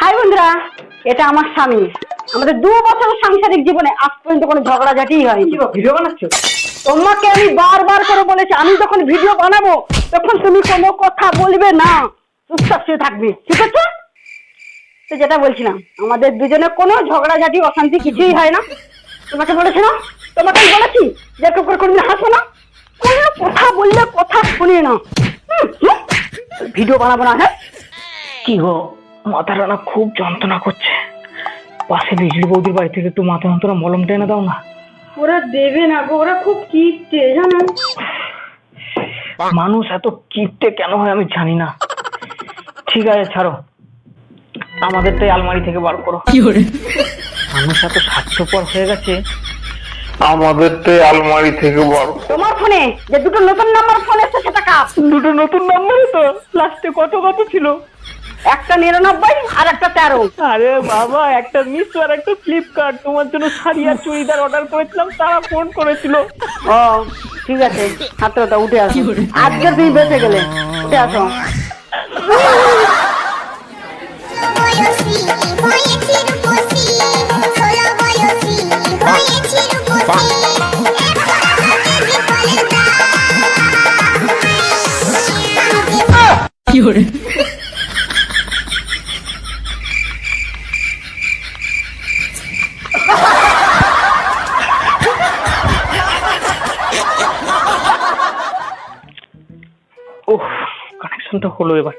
High বন্ধুরা এটা আমার স্বামী। আমাদের দু বছর সাংসারিক জীবনে আজ পর্যন্ত কোনো ঝগড়াঝাটি হয়নি। ভিডিও বানাচ্ছ? তোমাকে আমি বারবার করে বলেছি আমি যখন ভিডিও বানাবো তখন তুমি কোনো কথা বলবে না। চুপচাপ শুয়ে থাকবে ঠিক আছে? তো যেটা বলছিলাম আমাদের দুজনে কোনো ঝগড়াঝাটি অশান্তি কিছুই হয় না। তোমাকে বলেছি না? তোমাকে আমি বলেছি যে করে কোনদিন হাসো না। কোনো কথা বললে কথা শুনি না। ভিডিও বানাবো না হ্যাঁ? কি গো? মাথাটা না খুব যন্ত্রণা করছে। পাশে বিজলি বৌদির বাড়ি থেকে একটু মাথা যন্ত্রণা মলম টেনে দাও না। ওরা দেবে না গো ওরা খুব কিপটে জানো? মানুষ এত কিপটে কেন হয় আমি জানি না। ঠিক আছে ছাড়ো। আমাদেরটাই আলমারি থেকে বার করো। মানুষ এত স্বার্থপর হয়ে গেছে। আমাদেরটাই আলমারি থেকে বড় তোমার ফোনে? যে দুটো নতুন নাম্বার ফোন এসছে সেটা কাপ দুটো নতুন নাম্বারই তো। লাস্টে কত কত ছিল? একটা নিরানব্বই আর একটা তেরো। আরে বাবা একটা মিশো আর একটা ফ্লিপকার্ট। তোমার জন্য শাড়ি আর চুড়িদার অর্ডার করেছিলাম তারা ফোন করেছিল। ও ঠিক আছে হাতে ওটা উঠে আসো। আজকে তুমি বেঁচে গেলে উঠে আসো। বয়সী কানেকশনটা হলো এবার।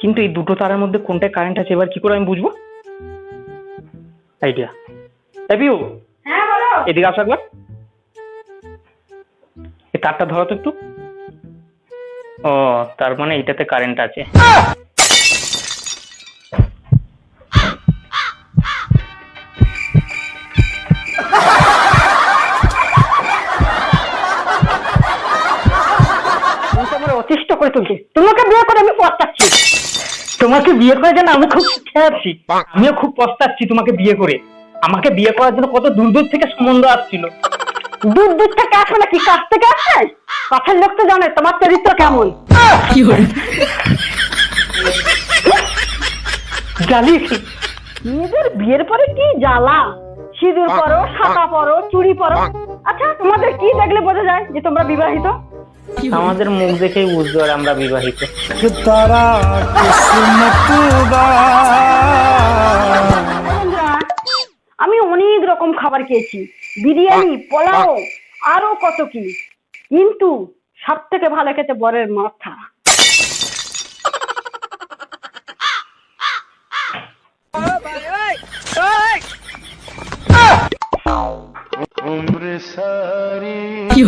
কিন্তু এই দুটো তারের মধ্যে কোনটায় কারেন্ট আছে এবার কি করে আমি বুঝব? আইডিয়া এপিউ হ্যাঁ এদিকে আসো একবার। এই তারটা ধরো তো একটু। ও তার মানে এইটাতে কারেন্ট আছে। তুলছি। তোমাকে বিয়ে করে আমি পস্তাচ্ছি। তোমাকে বিয়ে করে যেন আমি খুব সুখে আছি আমিও খুব পস্তাচ্ছি তোমাকে বিয়ে করে। আমাকে বিয়ে করার জন্য কত দূর দূর থেকে সম্বন্ধ আসছিল। দূর দূর থেকে কি কাছ থেকে আসছে? কাছের লোক তো জানে তোমার চরিত্র কেমন? জানিস নিজের বিয়ের পরে কি জ্বালা? সিঁদুর পরো সাদা পরো চুড়ি পরো। আচ্ছা তোমাদের কি দেখলে বোঝা যায় যে তোমরা বিবাহিত? আমাদের মুখ দেখেই বুঝতে পারে আমরা বিবাহিত। আমি অনেক রকম খাবার খেয়েছি। বিরিয়ানি পোলাও আরও কত কি। কিন্তু সব থেকে ভালো খেতে বরের মাথা। কি